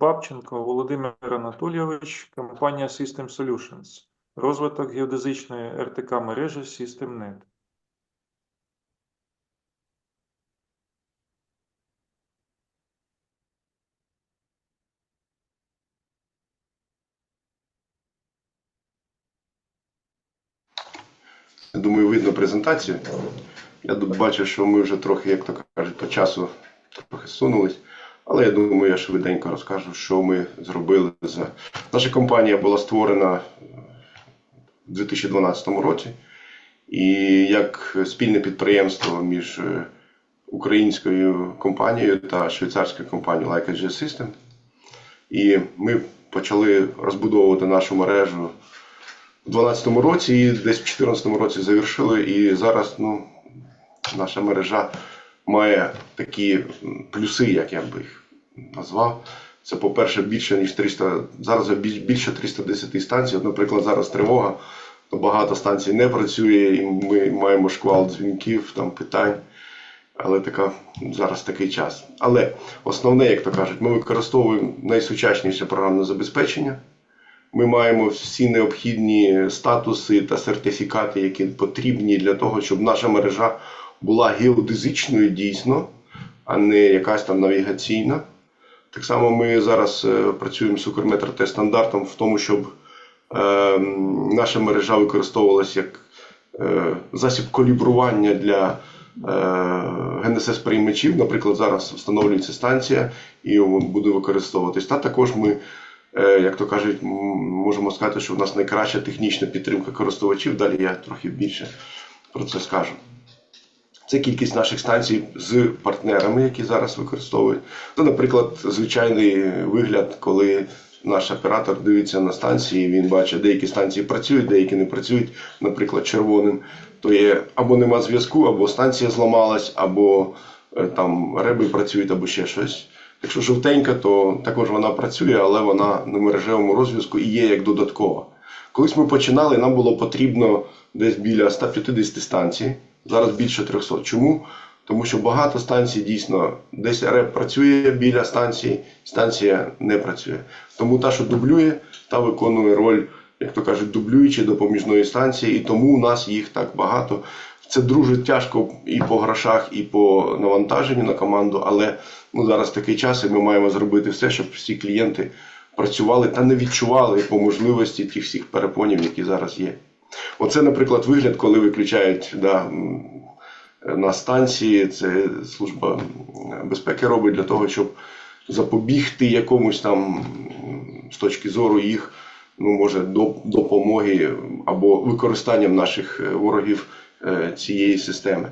Бабченко Володимир Анатолійович, компанія System Solutions. Розвиток геодезичної РТК мережі SystemNet. Я думаю, видно презентацію. Я бачу, що ми вже трохи, як то кажуть, по часу трохи сунулись. Але я думаю, я швиденько розкажу, що ми зробили. Наша компанія була створена у 2012 році. І як спільне підприємство між е, українською компанією та швейцарською компанією Like AG System. І ми почали розбудовувати нашу мережу у 2012 році і десь в 2014 році завершили. І зараз ну, наша мережа має такі плюси, як я би їх назвав. Це, по-перше, більше ніж 300, зараз більше 310 станцій. Наприклад, зараз тривога, то багато станцій не працює, і ми маємо шквал дзвінків, там питань. Але така зараз такий час. Але основне, як то кажуть, ми використовуємо найсучасніше програмне забезпечення. Ми маємо всі необхідні статуси та сертифікати, які потрібні для того, щоб наша мережа була геодезичною дійсно, а не якась там навігаційна. Так само ми зараз е, працюємо з Укрметр стандартом в тому, щоб е, наша мережа використовувалася як е, засіб калібрування для ГНСС приймачів. Наприклад, зараз встановлюється станція і буде використовуватись. Та також ми, е, як то кажуть, можемо сказати, що в нас найкраща технічна підтримка користувачів. Далі я трохи більше про це скажу. Це кількість наших станцій з партнерами, які зараз використовують. Ну, наприклад, звичайний вигляд, коли наш оператор дивиться на станції, він бачить, деякі станції працюють, деякі не працюють, наприклад, червоним, то є або нема зв'язку, або станція зламалась, або е, там реби працюють, або ще щось. Якщо жовтенька, то також вона працює, але вона на мережевому розв'язку і є як додаткова. Колись ми починали, нам було потрібно десь біля 150 станцій, зараз більше 300. Чому? Тому що багато станцій дійсно десь РЕП працює біля станції, станція не працює. Тому та, що дублює, та виконує роль, як то кажуть, дублюючої допоміжної станції, і тому у нас їх так багато. Це дуже тяжко і по грошах, і по навантаженню на команду, але ну, зараз такий час, і ми маємо зробити все, щоб всі клієнти працювали та не відчували по можливості тих всіх перепонів, які зараз є. Оце, наприклад, вигляд, коли виключають да, на станції. Це служба безпеки робить для того, щоб запобігти якомусь там з точки зору їх, ну може, до- допомоги або використанням наших е, ворогів е, цієї системи.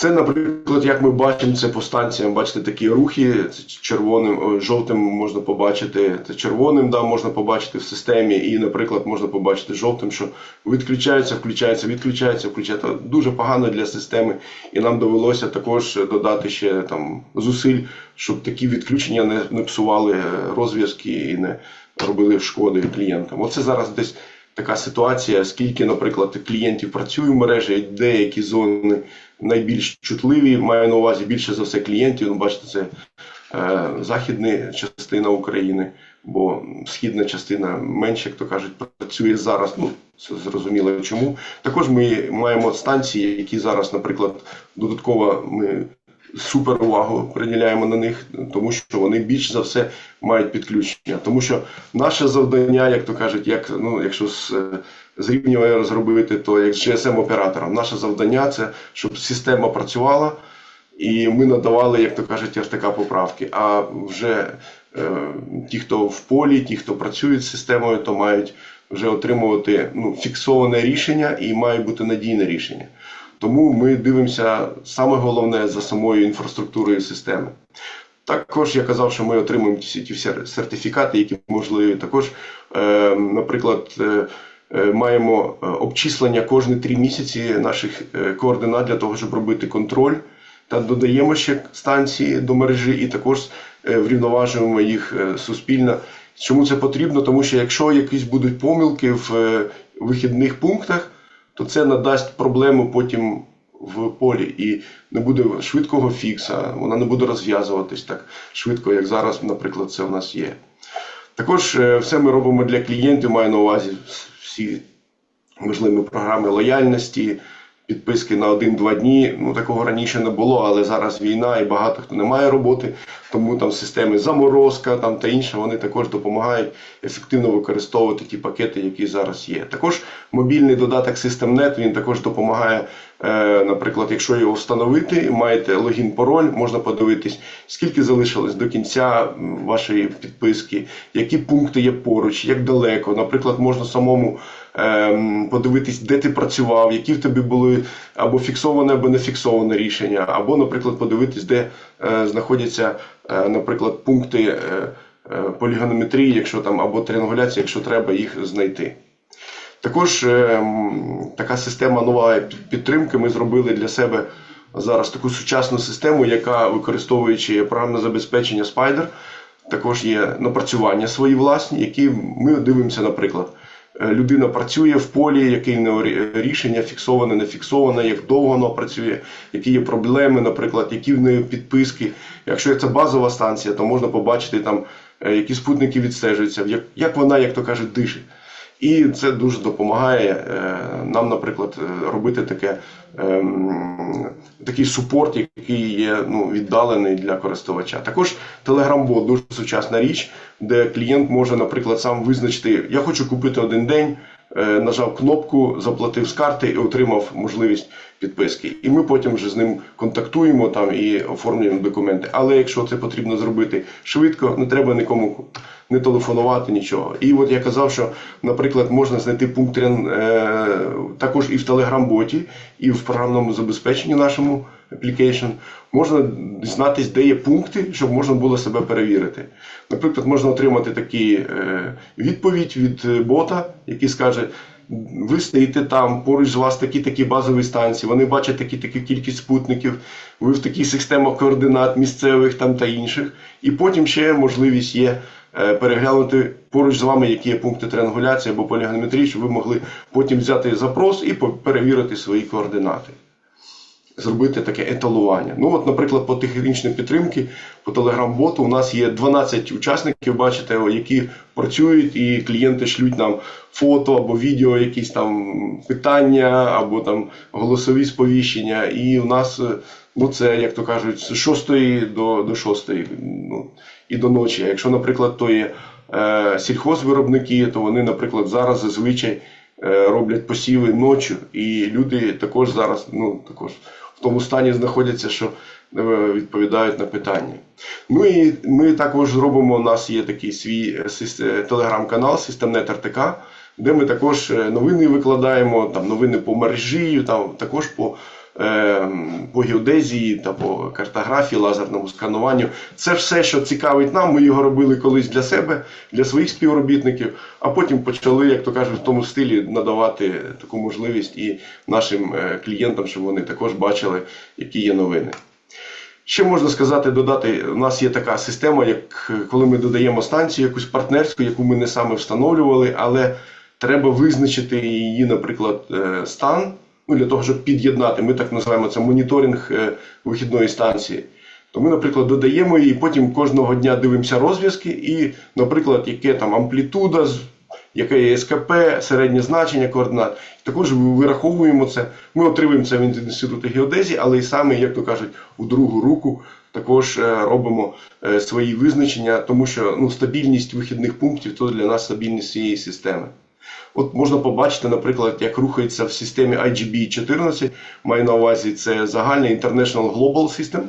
Це, наприклад, як ми бачимо, це по станціям, бачите, такі рухи. Червоним, жовтим можна побачити, це червоним да, можна побачити в системі, і, наприклад, можна побачити жовтим, що відключається, включається, відключається, включається. Дуже погано для системи. І нам довелося також додати ще там зусиль, щоб такі відключення не, не псували е, розв'язки і не робили шкоди клієнтам. Оце зараз десь така ситуація, скільки, наприклад, клієнтів працює в мережі, деякі зони найбільш чутливі, маю на увазі більше за все клієнтів. Ну, бачите, це е, західна частина України, бо східна частина менше, як то кажуть, працює зараз. Ну, це зрозуміло чому. Також ми маємо станції, які зараз, наприклад, додатково ми супер увагу приділяємо на них, тому що вони більш за все мають підключення. Тому що наше завдання, як то кажуть, як ну, якщо з, е, зрівнювання розробити, то як з GSM-оператором, наше завдання це щоб система працювала. І ми надавали, як то кажуть, РТК поправки. А вже е, ті, хто в полі, ті, хто працюють з системою, то мають вже отримувати ну, фіксоване рішення і має бути надійне рішення. Тому ми дивимося саме головне за самою інфраструктурою системи. Також я казав, що ми отримуємо всі ті сертифікати, які можливі. Також, е, наприклад, е, е, маємо обчислення кожні три місяці наших координат для того, щоб робити контроль. Та додаємо ще станції до мережі і також врівноважуємо їх суспільно. Чому це потрібно? Тому що якщо якісь будуть помилки в вихідних пунктах, то це надасть проблему потім в полі і не буде швидкого фікса, вона не буде розв'язуватись так швидко, як зараз, наприклад, це в нас є. Також е, все ми робимо для клієнтів, маю на увазі всі можливі програми лояльності, підписки на 1-2 дні. Ну такого раніше не було, але зараз війна і багато хто не має роботи, тому там системи заморозка там та інше, вони також допомагають ефективно використовувати ті пакети, які зараз є. Також мобільний додаток SystemNet, він також допомагає. Е, Наприклад, якщо його встановити, маєте логін, пароль, можна подивитись, скільки залишилось до кінця вашої підписки, які пункти є поруч, як далеко. Наприклад, можна самому ем, подивитись, де ти працював, які в тебе були або фіксоване, або не фіксоване рішення, або, наприклад, подивитись, де е, знаходяться, е, наприклад, пункти е, е, полігонометрії, якщо там або тріангуляції, якщо треба їх знайти. Також е, така система нова підтримки. Ми зробили для себе зараз таку сучасну систему, яка використовуючи програмне забезпечення Spider, також є напрацювання свої власні, які ми дивимося, наприклад. е, Людина працює в полі, яке рішення фіксоване, не фіксоване, як довго воно працює, які є проблеми, наприклад, які в неї підписки. Якщо це базова станція, то можна побачити там, е, які спутники відстежуються, як, вона, як то кажуть, дише. І це дуже допомагає е, нам, наприклад, е, робити таке, ем, такий супорт, який є ну, віддалений для користувача. Також Telegram-бот дуже сучасна річ, де клієнт може, наприклад, сам визначити, я хочу купити один день, е, нажав кнопку, заплатив з карти і отримав можливість підписки. І ми потім вже з ним контактуємо там і оформлюємо документи. Але якщо це потрібно зробити швидко, не треба нікому не телефонувати, нічого. І от я казав, що, наприклад, можна знайти пункт е, також і в Telegram-боті, і в програмному забезпеченні нашому application. Можна дізнатись, де є пункти, щоб можна було себе перевірити. Наприклад, можна отримати такі е, відповідь від бота, який скаже. Ви стоїте там, поруч з вас такі такі базові станції, вони бачать такі такі кількість спутників, ви в таких системах координат місцевих там та інших. І потім ще можливість є е, переглянути поруч з вами, які є пункти триангуляції або полігонометрії, щоб ви могли потім взяти запрос і перевірити свої координати. Зробити таке еталування. Ну, от, наприклад, по технічній підтримці, по Telegram-боту у нас є 12 учасників, бачите, які працюють, і клієнти шлють нам фото або відео, якісь там питання, або там голосові сповіщення. І у нас, е, ну, це, як то кажуть, з 6 до, до 6 ну, і до ночі. Якщо, наприклад, то є е, сільхозвиробники, то вони, наприклад, зараз зазвичай е, роблять посіви ночі, і люди також зараз, ну, також тому стані знаходяться, що е, відповідають на питання. Ну і ми також робимо, у нас є такий свій е, е, телеграм-канал Системнет РТК, де ми також новини викладаємо, там новини по мережі, там також по, по геодезії та по картографії, лазерному скануванню. Це все, що цікавить нам. Ми його робили колись для себе, для своїх співробітників, а потім почали, як то кажуть, в тому стилі надавати таку можливість і нашим е, клієнтам, щоб вони також бачили, які є новини. Ще можна сказати, додати, у нас є така система, як коли ми додаємо станцію, якусь партнерську, яку ми не саме встановлювали, але треба визначити її, наприклад, е, стан ну, для того, щоб під'єднати. Ми так називаємо це моніторинг е, вихідної станції. То ми, наприклад, додаємо її, потім кожного дня дивимося розв'язки, і, наприклад, яке там амплітуда, яке є СКП, середнє значення координат. Також вираховуємо це. Ми отримуємо це від інституту геодезії, але і саме, як то кажуть, у другу руку також е, робимо е, свої визначення, тому що ну, стабільність вихідних пунктів то для нас стабільність цієї системи. От можна побачити, наприклад, як рухається в системі IGB 14, маю на увазі це загальний International Global System.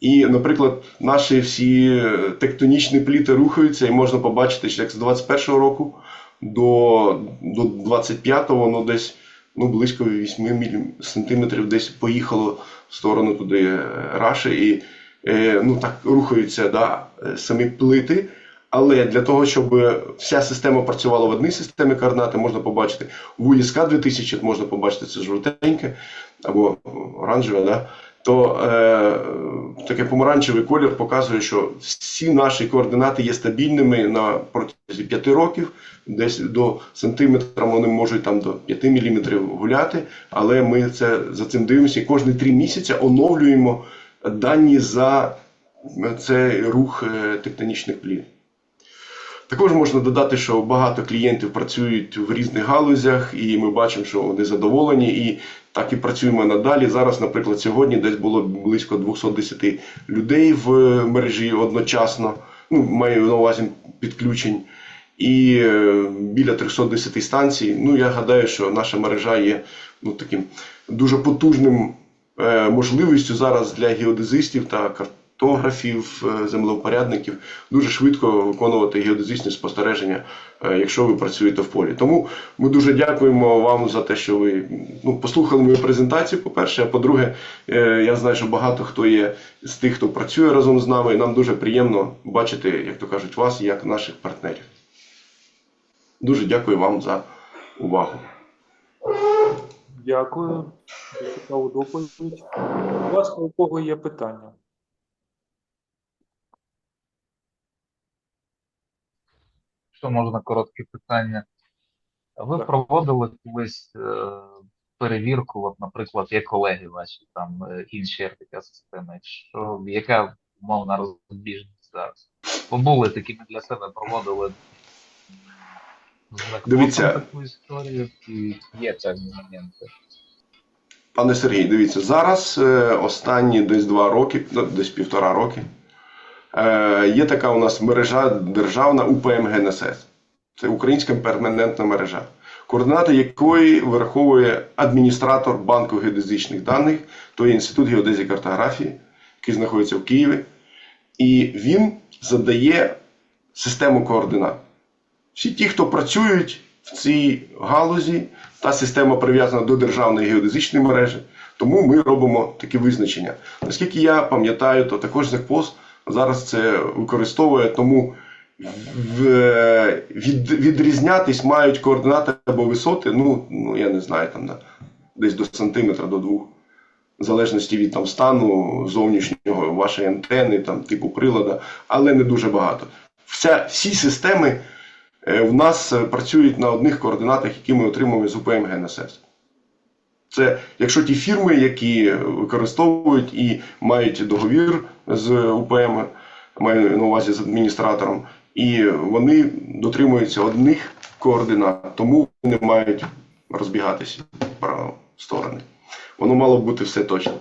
І, наприклад, наші всі е, тектонічні пліти рухаються, і можна побачити, що як з 21-го року до, до 25-го воно десь ну, близько 8 мілі- сантиметрів десь поїхало в сторону туди е, Раші, і е, ну, так рухаються да, самі плити. Але для того, щоб вся система працювала в одній системі координати, можна побачити в УСК 2000, можна побачити це жовтеньке або оранжеве, да? то е, такий помаранчевий колір показує, що всі наші координати є стабільними на протязі 5 років, десь до сантиметра вони можуть там до 5 мм гуляти, але ми це за цим дивимося і кожні 3 місяці оновлюємо дані за цей рух е, тектонічних плит. Також можна додати, що багато клієнтів працюють в різних галузях, і ми бачимо, що вони задоволені, і так і працюємо надалі. Зараз, наприклад, сьогодні десь було близько 210 людей в мережі одночасно. Ну, маю на увазі підключень. І е, біля 310 станцій. Ну, я гадаю, що наша мережа є ну, таким дуже потужним е, можливістю зараз для геодезистів та картографів, е, землевпорядників дуже швидко виконувати геодезичні спостереження, е, якщо ви працюєте в полі. Тому ми дуже дякуємо вам за те, що ви ну, послухали мою презентацію. По-перше, а по-друге, е, я знаю, що багато хто є з тих, хто працює разом з нами, і нам дуже приємно бачити, як то кажуть, вас як наших партнерів. Дуже дякую вам за увагу. Дякую за цікаву доповідь. Ласка, у кого є питання? Що можна коротке питання? Ви Так. проводили колись е, перевірку, от, наприклад, є колеги ваші, там е, інші РТК-системи, що яка умовна розбіжність зараз? Бо були такі ми для себе проводили Дивіться. таку історію, і є певні моменти. Пане Сергій, дивіться, зараз е, останні десь два роки, ну, десь півтора роки, є така у нас мережа державна УПМ ГНСС. Це українська перманентна мережа, координати якої вираховує адміністратор банку геодезичних даних, то є Інститут геодезії картографії, який знаходиться в Києві. І він задає систему координат. Всі ті, хто працюють в цій галузі, та система прив'язана до державної геодезичної мережі, тому ми робимо такі визначення. Наскільки я пам'ятаю, то також ЗЕКПОС зараз це використовує, тому від, відрізнятись мають координати або висоти, ну, ну я не знаю, там да, десь до сантиметра, до двох. В залежності від там, стану зовнішнього вашої антени, там, типу прилада, але не дуже багато. Вся, всі системи е, в нас е, працюють на одних координатах, які ми отримуємо з УПМ ГНСС. Це якщо ті фірми, які використовують і мають договір з УПМ, маю на увазі з адміністратором, і вони дотримуються одних координат, тому не мають розбігатися в сторони. Воно мало б бути все точно.